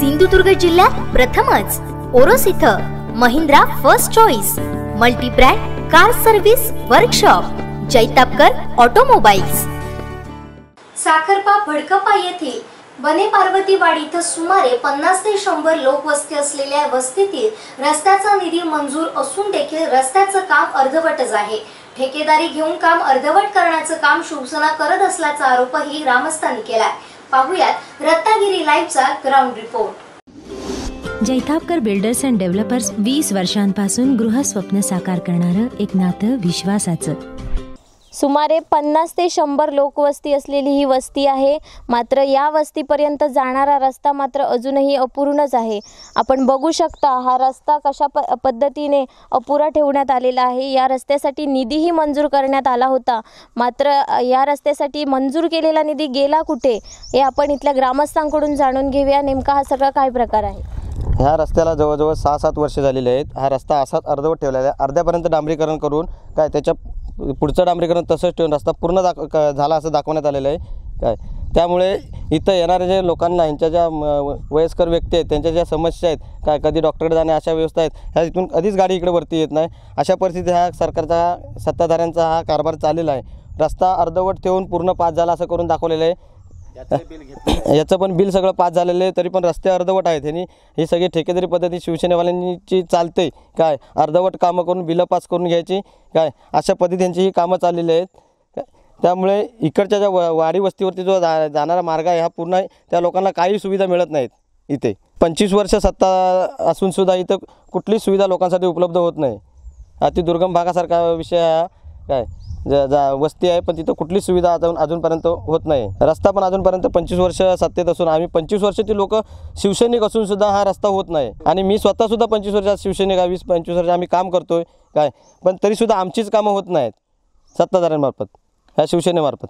सिंधुदुर्ग जिल्ह्यात प्रथमच. ओरोस इथं Mahindra first choice multibrand car service workshop Jaitapkar automobiles. Sakharpa भडकपा येथील बने पार्वतीवाडी इथं सुमारे पन्नास ते शंभर लोकवस्ती असलेल्या वस्तीतील रस्त्याचा निधी मंजूर असून देखील रस्त्याचं काम अर्धवटच आहे. ठेकेदारी घेऊन काम अर्धवट करण्याचं काम शिवसेना करत असल्याचा आरोपही ग्रामस्थांनी केलाय. पाहुयात Ratnagiri लाईव्हचा ground report Jaitapkar builders and developers वीस वर्षांपासून गृहस्वप्न साकार करणारं एक नातं विश्वासाचं. सुमारे पन्नास ते शंभर लोकवस्ती असलेली ही वस्ती आहे. मात्र या वस्तीपर्यंत जाणारा रस्ता मात्र अजूनही अपूर्णच आहे. आपण बघू शकता हा रस्ता कशा प पद्धतीने अपुरा ठेवण्यात आलेला आहे. या रस्त्यासाठी निधीही मंजूर करण्यात आला होता. मात्र या रस्त्यासाठी मंजूर केलेला निधी गेला कुठे हे आपण इथल्या ग्रामस्थांकडून जाणून घेऊया. नेमका हा सगळा काय प्रकार आहे? ह्या रस्त्याला जवळजवळ सहा सात वर्ष झालेली आहेत. हा रस्ता असाच अर्धवट ठेवलेला आहे. अर्ध्यापर्यंत डांबरीकरण करून काय त्याच्या पुढचं डांबरीकरण तसंच ठेवून रस्ता पूर्ण दाख क- झाला असं दाखवण्यात आलेलं आहे. काय? त्यामुळे इथं येणाऱ्या जे लोकांना यांच्या ज्या म, वयस्कर व्यक्ती आहेत त्यांच्या ज्या समस्या आहेत काय कधी डॉक्टरकडे जाणे अशा व्यवस्था आहेत ह्या इथून कधीच गाडी इकडे वरती येत नाही. अशा परिस्थितीत ह्या सरकारचा सत्ताधाऱ्यांचा हा कारभार चाललेला आहे. रस्ता अर्धवट ठेवून पूर्ण पास झाला असं करून दाखवलेलं आहे. याचं पण बिल सगळं पास झालेलं आहे तरी पण रस्ते अर्धवट आहेत ह्यांनी. ही सगळी ठेकेदारी पद्धती शिवसेनेवाल्यांची चालते. काय? अर्धवट कामं करून बिलं पास करून घ्यायची? काय? अशा पद्धतींची ही कामं चाललेली आहेत. काय? त्यामुळे इकडच्या ज्या वाडी वस्तीवरती जो जा जाणारा मार्ग आहे हा पूर्ण त्या लोकांना काही सुविधा मिळत नाहीत इथे. पंचवीस वर्ष सत्ता असूनसुद्धा इथं कुठलीच सुविधा लोकांसाठी उपलब्ध होत नाही. अति दुर्गम भागासारखा विषय हा. काय? वस्ती आहे पण तिथं कुठलीच सुविधा अजून अजूनपर्यंत होत नाही. रस्ता पण अजूनपर्यंत पंचवीस वर्ष सत्तेत असून आम्ही पंचवीस वर्षाची लोक शिवसैनिक असून सुद्धा हा रस्ता होत नाही. आणि मी स्वतः सुद्धा पंचवीस वर्षात शिवसैनिक आहे वीस पंचवीस वर्ष आम्ही काम करतोय काय? पण तरीसुद्धा आमचीच कामं होत नाहीत सत्ताधाऱ्यांमार्फत ह्या शिवसेनेमार्फत.